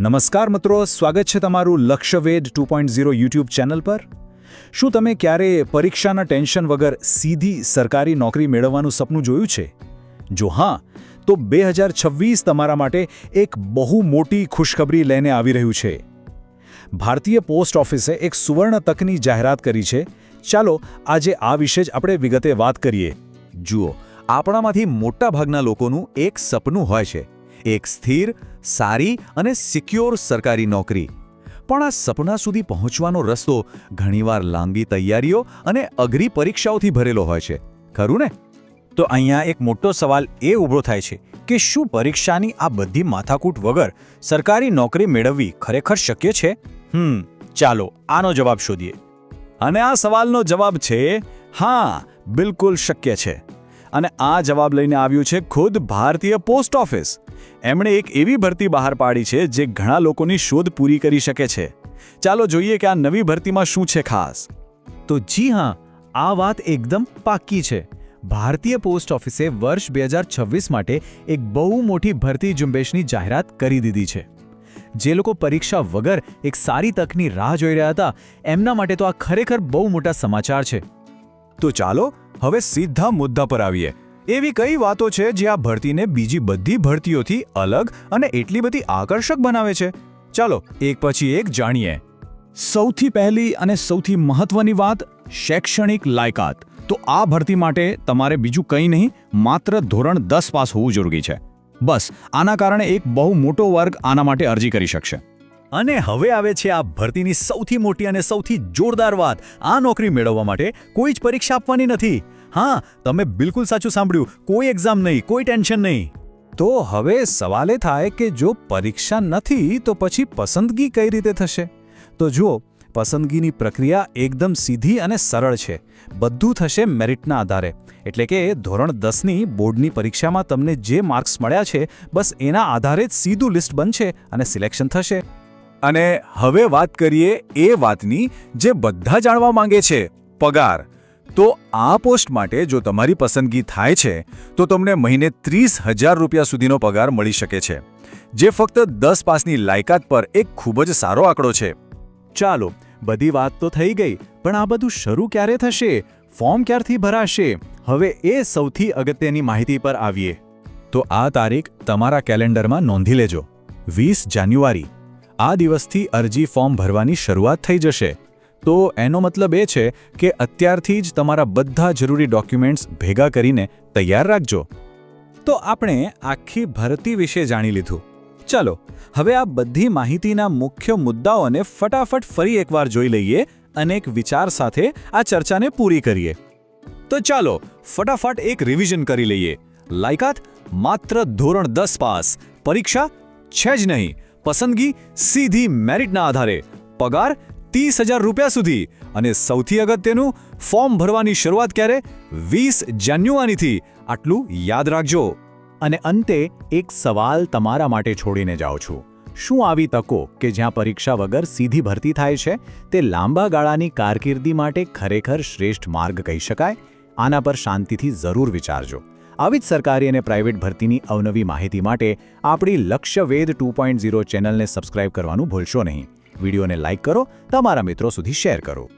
નમસ્કાર મિત્રો, સ્વાગત છે તમારું Lakshyaved two point zero YouTube channel પર. શું તમે ક્યારે પરીક્ષાના ટેન્શન વગર સીધી સરકારી નોકરી મેળવવાનું સપનું જોયું છે? જો હા, તો બે હજાર છવ્વીસ તમારા માટે એક બહુ મોટી ખુશખબરી લઈને આવી રહ્યું છે. ભારતીય પોસ્ટ ઓફિસે એક સુવર્ણ તકની જાહેરાત કરી છે. ચાલો, આજે આ વિશે જ આપણે વિગતે વાત કરીએ. જુઓ, આપણામાંથી મોટાભાગના લોકોનું એક સપનું હોય છે. એક સ્થિર, સારી અને સિક્યોર સરકારી નોકરી. પણ આ સપના સુધી પહોંચવાનો રસ્તો ઘણીવાર લાંબી તૈયારીઓ અને અઘરી પરીક્ષાઓથી ભરેલો હોય છે. ખરું ને? તો અહીંયા એક મોટો સવાલ એ ઊભો થાય છે કે શું પરીક્ષાની આ બધી માથાકૂટ વગર સરકારી નોકરી મેળવવી ખરેખર શક્ય છે? હમ, ચાલો આનો જવાબ શોધીએ. અને આ સવાલનો જવાબ છે, હા, બિલકુલ શક્ય છે. અને આ જવાબ લઈને આવ્યું છે ખુદ ભારતીય પોસ્ટ ઓફિસ. એમણે એક એવી ભરતી બહાર પાડી છે જે ઘણા લોકોની શોધ પૂરી કરી શકે છે. ચાલો જોઈએ કે આ નવી ભરતીમાં શું છે ખાસ. તો જી હા, આ વાત એકદમ પાક્કી છે. ભારતીય પોસ્ટ ઓફિસે વર્ષ બે હજાર છવ્વીસ માટે એક બહુ મોટી ભરતી ઝુંબેશની જાહેરાત કરી દીધી છે. જે લોકો પરીક્ષા વગર એક સારી તકની રાહ જોઈ રહ્યા હતા, એમના માટે તો આ ખરેખર બહુ મોટા સમાચાર છે. તો ચાલો, હવે સીધા મુદ્દા પર આવીએ. એવી કઈ વાતો છે જે આ ભરતીને બીજી બધી ભરતીઓથી અલગ અને એટલી બધી આકર્ષક બનાવે છે? ચાલો, એક પછી એક જાણીએ. સૌથી પહેલી અને સૌથી મહત્વની વાત, શૈક્ષણિક લાયકાત. તો આ ભરતી માટે તમારે બીજું કંઈ નહીં, માત્ર ધોરણ દસ પાસ હોવું જરૂરી છે. બસ, આના કારણે એક બહુ મોટો વર્ગ આના માટે અરજી કરી શકશે. અને હવે આવે છે આ ભરતીની સૌથી મોટી અને સૌથી જોરદાર વાત, આ નોકરી મેળવવા માટે કોઈ જ પરીક્ષા આપવાની નથી. હા, તમે બિલકુલ સાચું સાંભળ્યું. કોઈ એક્ઝામ નહીં, કોઈ ટેન્શન નહીં. તો હવે સવાલ એ થાય કે જો પરીક્ષા નથી, તો પછી પસંદગી કઈ રીતે થશે? તો જુઓ, પસંદગીની પ્રક્રિયા એકદમ સીધી અને સરળ છે. બધું થશે મેરિટના આધારે. એટલે કે ધોરણ દસની બોર્ડની પરીક્ષામાં તમને જે માર્ક્સ મળ્યા છે, બસ એના આધારે જ સીધું લિસ્ટ બનશે અને સિલેક્શન થશે. અને હવે વાત કરીએ એ વાતની જે બધા જાણવા માંગે છે, પગાર. તો આ પોસ્ટ માટે જો તમારી પસંદગી થાય છે, તો તમને મહિને ત્રીસ હજાર રૂપિયા સુધીનો પગાર મળી શકે છે, જે ફક્ત દસ પાસની લાયકાત પર એક ખૂબ જ સારો આંકડો છે. ચાલો, બધી વાત તો થઈ ગઈ, પણ આ બધું શરૂ ક્યારે થશે? ફોર્મ ક્યારથી ભરાશે? હવે એ સૌથી અગત્યની માહિતી પર આવીએ. તો આ તારીખ તમારા કેલેન્ડરમાં નોંધી લેજો. વીસ જાન્યુઆરી. આ દિવસથી અરજી ફોર્મ ભરવાની શરૂઆત થઈ જશે. તો એનો મતલબ એ છે કે અત્યારથી જ તમારા બધા જરૂરી ડોક્યુમેન્ટ્સ ભેગા કરીને તૈયાર રાખજો. તો આપણે આખી ભરતી વિશે જાણી લીધું. ચાલો, હવે આ બધી માહિતીના મુખ્ય મુદ્દાઓને ફટાફટ ફરી એકવાર જોઈ લઈએ અને એક વિચાર સાથે આ ચર્ચાને પૂરી કરીએ. તો ચાલો, ફટાફટ એક રિવિઝન કરી લઈએ. લાયકાત, માત્ર ધોરણ દસ પાસ. પરીક્ષા, છે જ નહીં. પસંદગી, સીધી મેરિટના આધારે. પગાર ત્રીસ હજાર રૂપિયા સુધી. અને સૌથી અગત્યનું, ફોર્મ ભરવાની શરૂઆત ક્યારે? વીસ જાન્યુઆરીથી. આટલું યાદ રાખજો. અને અંતે, એક સવાલ તમારા માટે છોડીને જાઉં છું. શું આવી તકો કે જ્યાં પરીક્ષા વગર સીધી ભરતી થાય છે? તે લાંબા ગાળાની કારકિર્દી માટે ખરેખર શ્રેષ્ઠ માર્ગ કહી શકાય? આના પર શાંતિથી જરૂર વિચારજો. આવી જ સરકારી અને પ્રાઇવેટ ભરતીની અવનવી માહિતી માટે આપણી લક્ષ્યવેદ ટુ પોઈન્ટ ઝીરો ચેનલને સબસ્ક્રાઇબ કરવાનું ભૂલશો નહીં. વિડીયોને લાઇક કરો તમારા મિત્રો સુધી શેર કરો.